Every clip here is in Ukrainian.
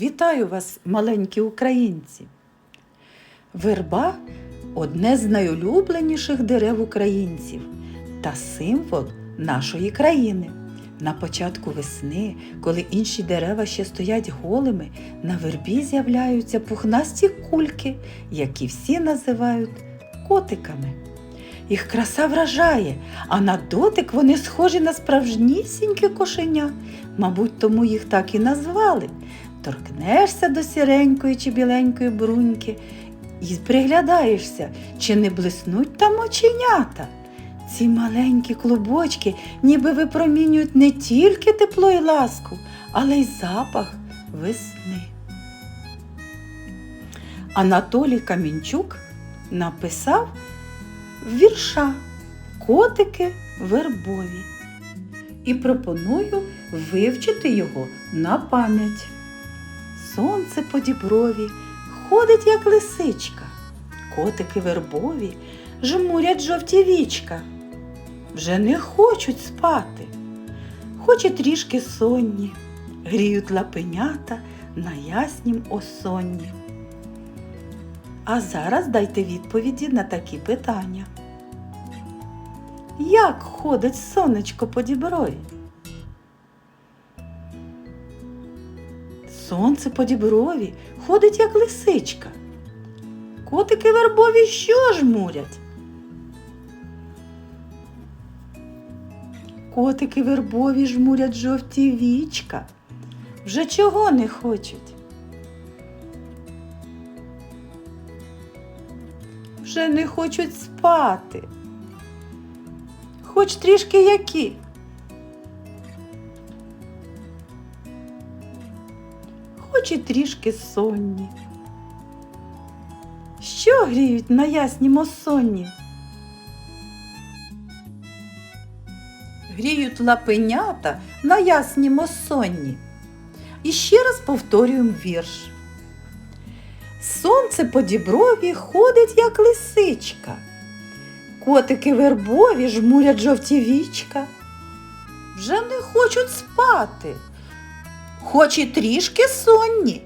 Вітаю вас, маленькі українці! Верба одне з найулюбленіших дерев українців та символ нашої країни. На початку весни, коли інші дерева ще стоять голими, на вербі з'являються пухнасті кульки, які всі називають котиками. Їх краса вражає, а на дотик вони схожі на справжнісіньке кошеня. Мабуть, тому їх так і назвали. Торкнешся до сіренької чи біленької бруньки і приглядаєшся, чи не блиснуть там оченята. Ці маленькі клубочки ніби випромінюють не тільки тепло і ласку, але й запах весни. Анатолій Камінчук написав вірша Котики вербові і пропоную вивчити його на пам'ять. Сонце по діброві ходить, як лисичка, котики вербові жмурять жовті вічка. Вже не хочуть спати, хоч і трішки сонні, гріють лапенята на яснім осонні. А зараз дайте відповіді на такі питання. Як ходить сонечко по діброві? Сонце по діброві ходить, як лисичка. Котики вербові що жмурять? Котики вербові жмурять жовті вічка. Вже чого не хочуть? Вже не хочуть спати. Хоч трішки які. Хоч і трішки сонні. Що гріють на яснім осонні? Гріють лапенята на яснім осонні. І ще раз повторюємо вірш. Сонце по діброві ходить, як лисичка. Котики вербові жмурять жовті вічка. Вже не хочуть спати, хоч і трішки сонні.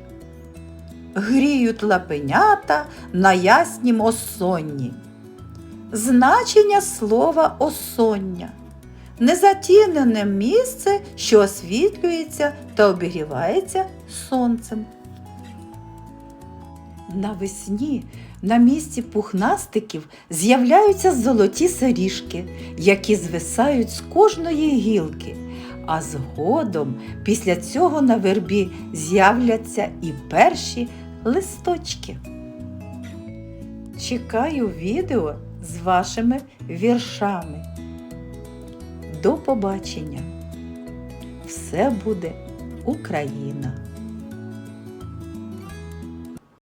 Гріють лапенята на яснім осонні. Значення слова осоння. Незатінене місце, що освітлюється та обігрівається сонцем. Навесні на місці пухнастиків з'являються золоті соріжки, які звисають з кожної гілки, а згодом після цього на вербі з'являться і перші листочки. Чекаю відео з вашими віршами. До побачення! Все буде Україна!